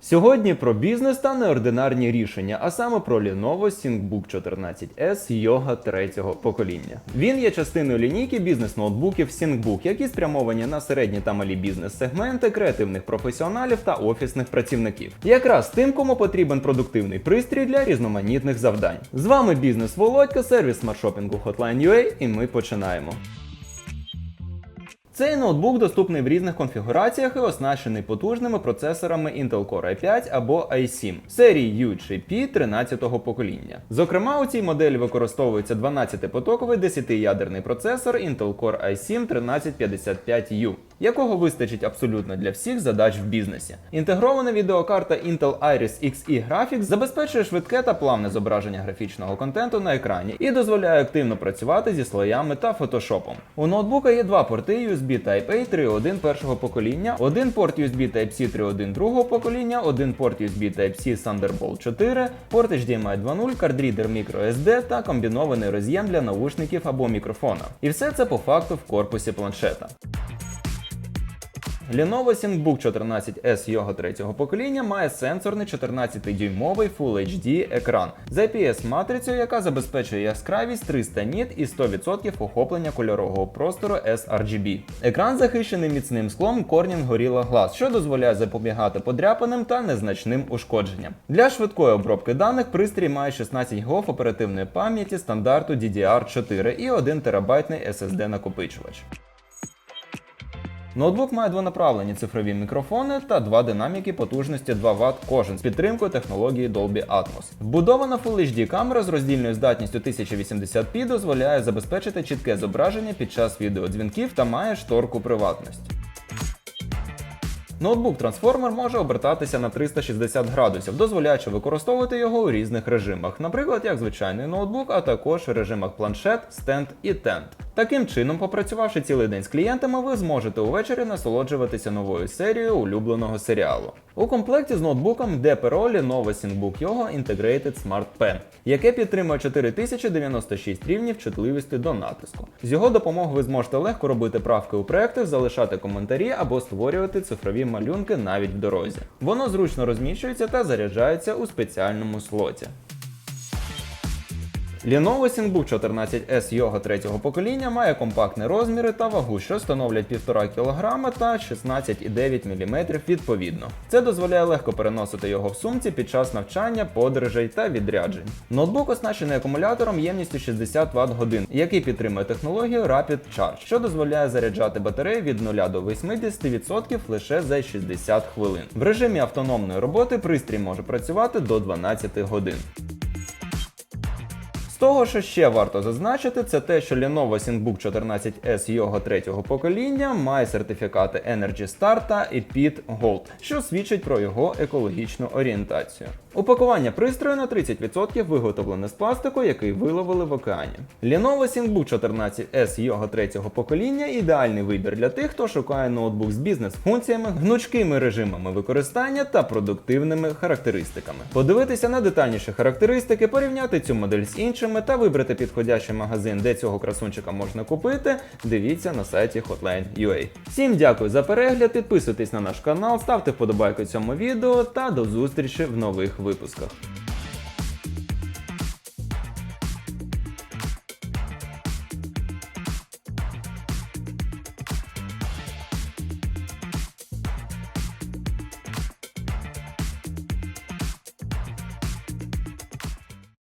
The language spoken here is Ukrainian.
Сьогодні про бізнес та неординарні рішення, а саме про Lenovo ThinkBook 14S Yoga третього покоління. Він є частиною лінійки бізнес-ноутбуків ThinkBook, які спрямовані на середні та малі бізнес-сегменти, креативних професіоналів та офісних працівників. Якраз тим, кому потрібен продуктивний пристрій для різноманітних завдань. З вами бізнес Володька, сервіс смартшопінгу Hotline.ua і ми починаємо. Цей ноутбук доступний в різних конфігураціях і оснащений потужними процесорами Intel Core i5 або i7 серії UGP 13-го покоління. Зокрема, у цій моделі використовується 12-потоковий 10-ядерний процесор Intel Core i7 1355U, якого вистачить абсолютно для всіх задач в бізнесі. Інтегрована відеокарта Intel Iris Xe Graphics забезпечує швидке та плавне зображення графічного контенту на екрані і дозволяє активно працювати зі слоями та фотошопом. У ноутбука є два порти USB Type-A 3.1 першого покоління, один порт USB Type-C 3.1 другого покоління, один порт USB Type-C Thunderbolt 4, порт HDMI 2.0, кардрідер microSD та комбінований роз'єм для наушників або мікрофона. І все це по факту в корпусі планшета. Lenovo ThinkBook 14S Yoga третього покоління має сенсорний 14-дюймовий Full HD екран з IPS-матрицею, яка забезпечує яскравість 300 ніт і 100% охоплення кольорового простору sRGB. Екран захищений міцним склом Corning Gorilla Glass, що дозволяє запобігати подряпаним та незначним ушкодженням. Для швидкої обробки даних пристрій має 16 ГБ оперативної пам'яті стандарту DDR4 і 1 терабайтний SSD накопичувач. Ноутбук має двонаправлені цифрові мікрофони та два динаміки потужності 2 Вт кожен з підтримкою технології Dolby Atmos. Вбудована Full HD камера з роздільною здатністю 1080p дозволяє забезпечити чітке зображення під час відеодзвінків та має шторку приватності. Ноутбук трансформер може обертатися на 360 градусів, дозволяючи використовувати його у різних режимах, наприклад, як звичайний ноутбук, а також у режимах планшет, стенд і тент. Таким чином, попрацювавши цілий день з клієнтами, ви зможете увечері насолоджуватися новою серією улюбленого серіалу. У комплекті з ноутбуком йде перо Lenovo ThinkBook Yoga Integrated Smart Pen, яке підтримує 4096 рівнів чутливості до натиску. З його допомогою ви зможете легко робити правки у проектах, залишати коментарі або створювати цифрові малюнки навіть в дорозі. Воно зручно розміщується та заряджається у спеціальному слоті. Lenovo ThinkBook 14S Yoga третього покоління має компактні розміри та вагу, що становлять 1,5 кг та 16,9 мм відповідно. Це дозволяє легко переносити його в сумці під час навчання, подорожей та відряджень. Ноутбук оснащений акумулятором ємністю 60 Вт годин, який підтримує технологію Rapid Charge, що дозволяє заряджати батарею від 0 до 80% лише за 60 хвилин. В режимі автономної роботи пристрій може працювати до 12 годин. Того, що ще варто зазначити, це те, що Lenovo ThinkBook 14S його третього покоління має сертифікати Energy Star та EPID Gold, що свідчить про його екологічну орієнтацію. Упакування пристрою на 30% виготовлене з пластику, який виловили в океані. Lenovo ThinkBook 14S його третього покоління ідеальний вибір для тих, хто шукає ноутбук з бізнес-функціями, гнучкими режимами використання та продуктивними характеристиками. Подивитися на детальніші характеристики, порівняти цю модель з іншими та вибрати підходящий магазин, де цього красунчика можна купити. Дивіться на сайті Hotline.ua. Всім дякую за перегляд, підписуйтесь на наш канал, ставте вподобайку цьому відео та до зустрічі в нових випусках.